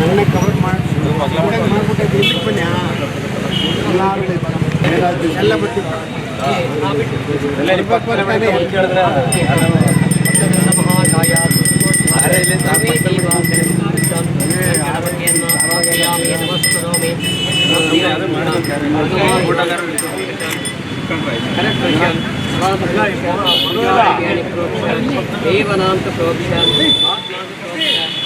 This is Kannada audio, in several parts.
ನನ್ನ ಕವರ್ ಮಾಡಿ ಮಾಡ್ಬಿಟ್ಟು ಇದಕ್ಕೆ ಬನ್ನಿ ಎಲ್ಲರೂ ಎಲ್ಲ ಬರ್ತಿತ್ತು ದೇವನಾಂತ ಪ್ರೋಕ್ಷ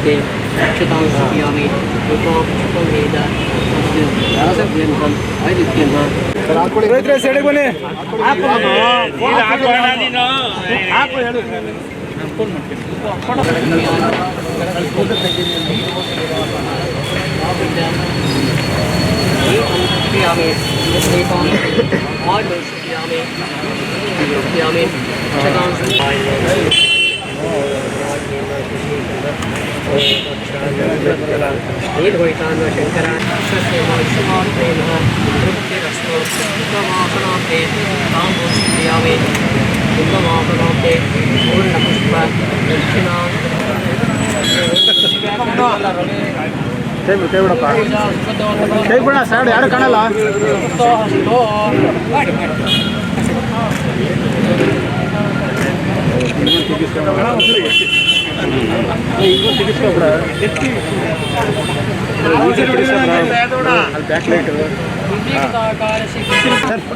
natin $2,000 yummy. Ito, ito, Heda. ರೈತರ ಸೆಡೆಗೆ ಬನ್ನಿ ಹಾಕು ಹೇಳು ಆಮೇಲೆ क्रियामि क्रियामि क्षतां निर्भयितान् शङ्करान् स्वस्य मात्रेण तृप्तिरस्तु उत्तमापनान्ते तां क्रियामि उत्तमापनान्ते पूर्णपुष्प दक्षिणां ಕೈ ಬಿಡು ಕೈ ಬಿಡಪ್ಪ ಕೈ ಬಿಡ ಸೈಡ್ ಯಾರು ಕಾಣಲ್ಲ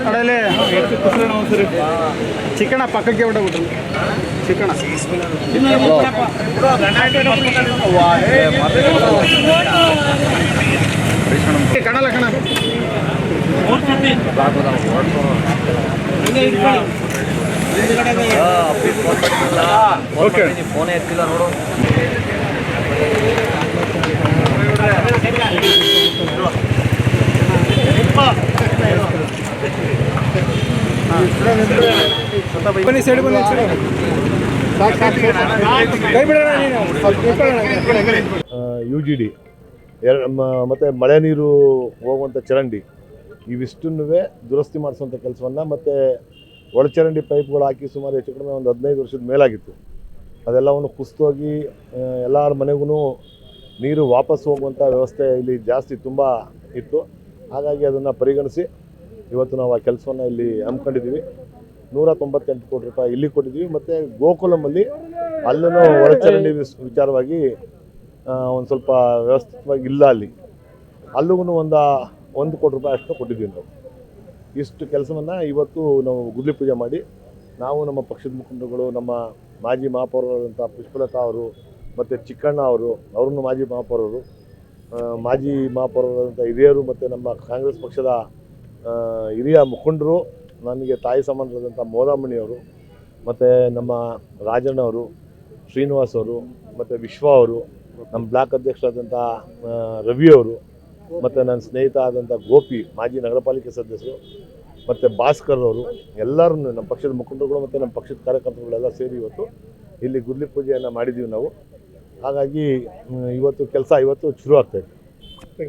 ಅಡಲೆ ಚಿಕ್ಕಣ ಪಕ್ಕಕ್ಕೆ ಬಿಟ್ಟಬಿಟ್ರು ಚಿಕ್ಕಣ ಕಣಲ್ಲ ಕಣ ಓಕೆ ಯು ಜಿ ಡಿ ಮತ್ತೆ ಮಳೆ ನೀರು ಹೋಗುವಂಥ ಚರಂಡಿ. ಇವಿಷ್ಟನ್ನೂ ದುರಸ್ತಿ ಮಾಡಿಸುವಂಥ ಕೆಲಸವನ್ನು ಮತ್ತು ಒಳಚರಂಡಿ ಪೈಪ್ಗಳು ಹಾಕಿ ಸುಮಾರು ಹೆಚ್ಚು ಕಡಿಮೆ ಒಂದು ಹದಿನೈದು ವರ್ಷದ ಮೇಲಾಗಿತ್ತು. ಅದೆಲ್ಲವನ್ನು ಕುಸ್ತೋಗಿ ಎಲ್ಲರ ಮನೆಗೂ ನೀರು ವಾಪಸ್ ಹೋಗುವಂಥ ವ್ಯವಸ್ಥೆ ಇಲ್ಲಿ ಜಾಸ್ತಿ ತುಂಬ ಇತ್ತು. ಹಾಗಾಗಿ ಅದನ್ನು ಪರಿಗಣಿಸಿ ಇವತ್ತು ನಾವು ಆ ಕೆಲಸವನ್ನು ಇಲ್ಲಿ ಹಮ್ಮಿಕೊಂಡಿದ್ದೀವಿ. ನೂರ ತೊಂಬತ್ತೆಂಟು ಕೋಟಿ ರೂಪಾಯಿ ಇಲ್ಲಿ ಕೊಟ್ಟಿದ್ದೀವಿ. ಮತ್ತು ಗೋಕುಲಮಲ್ಲಿ ಅಲ್ಲೂ ಒಳಚರಂಡಿ ವಿಚಾರವಾಗಿ ಒಂದು ಸ್ವಲ್ಪ ವ್ಯವಸ್ಥಿತವಾಗಿ ಇಲ್ಲ ಅಲ್ಲಿ. ಅಲ್ಲಿಗೂ ಒಂದು ಒಂದು ಕೋಟಿ ರೂಪಾಯಿ ಅಷ್ಟು ಕೊಟ್ಟಿದ್ದೀವಿ ನಾವು. ಇಷ್ಟು ಕೆಲಸವನ್ನು ಇವತ್ತು ನಾವು ಗುದ್ಲಿ ಪೂಜೆ ಮಾಡಿ ನಾವು ನಮ್ಮ ಪಕ್ಷದ ಮುಖಂಡರುಗಳು ನಮ್ಮ ಮಾಜಿ ಮಹಾಪೌರರಾದಂಥ ಪುಷ್ಪಲತಾ ಅವರು ಮತ್ತು ಚಿಕ್ಕಣ್ಣ ಅವರು ಅವ್ರನ್ನು ಮಾಜಿ ಮಹಾಪೌರರು ಮಾಜಿ ಮಹಾಪೌರರಾದಂಥ ಹಿರಿಯರು ಮತ್ತು ನಮ್ಮ ಕಾಂಗ್ರೆಸ್ ಪಕ್ಷದ ಹಿರಿಯ ಮುಖಂಡರು ನನಗೆ ತಾಯಿ ಸಮಾನರಾದಂಥ ಮೋದಾಮಣಿ ಅವರು ಮತ್ತು ನಮ್ಮ ರಾಜಣ್ಣ ಅವರು ಶ್ರೀನಿವಾಸ್ ಅವರು ಮತ್ತು ವಿಶ್ವ ಅವರು ನಮ್ಮ ಬ್ಲಾಕ್ ಅಧ್ಯಕ್ಷರಾದಂಥ ಆ, ರವಿ ಅವರು ಮತ್ತು ನನ್ನ ಸ್ನೇಹಿತ ಆದಂಥ ಗೋಪಿ, ಮಾಜಿ ನಗರ ಪಾಲಿಕೆ ಸದಸ್ಯರು, ಮತ್ತು ಭಾಸ್ಕರ್ ಅವರು, ಎಲ್ಲರೂ ನಮ್ಮ ಪಕ್ಷದ ಮುಖಂಡರುಗಳು ಮತ್ತು ನಮ್ಮ ಪಕ್ಷದ ಕಾರ್ಯಕರ್ತರುಗಳೆಲ್ಲ ಸೇರಿ ಇವತ್ತು ಇಲ್ಲಿ ಗುರ್ಲಿ ಪೂಜೆಯನ್ನು ಮಾಡಿದ್ದೀವಿ ನಾವು. ಹಾಗಾಗಿ ಇವತ್ತು ಕೆಲಸ ಇವತ್ತು ಶುರು ಆಗ್ತಾಯಿದೆ ಓಕೆ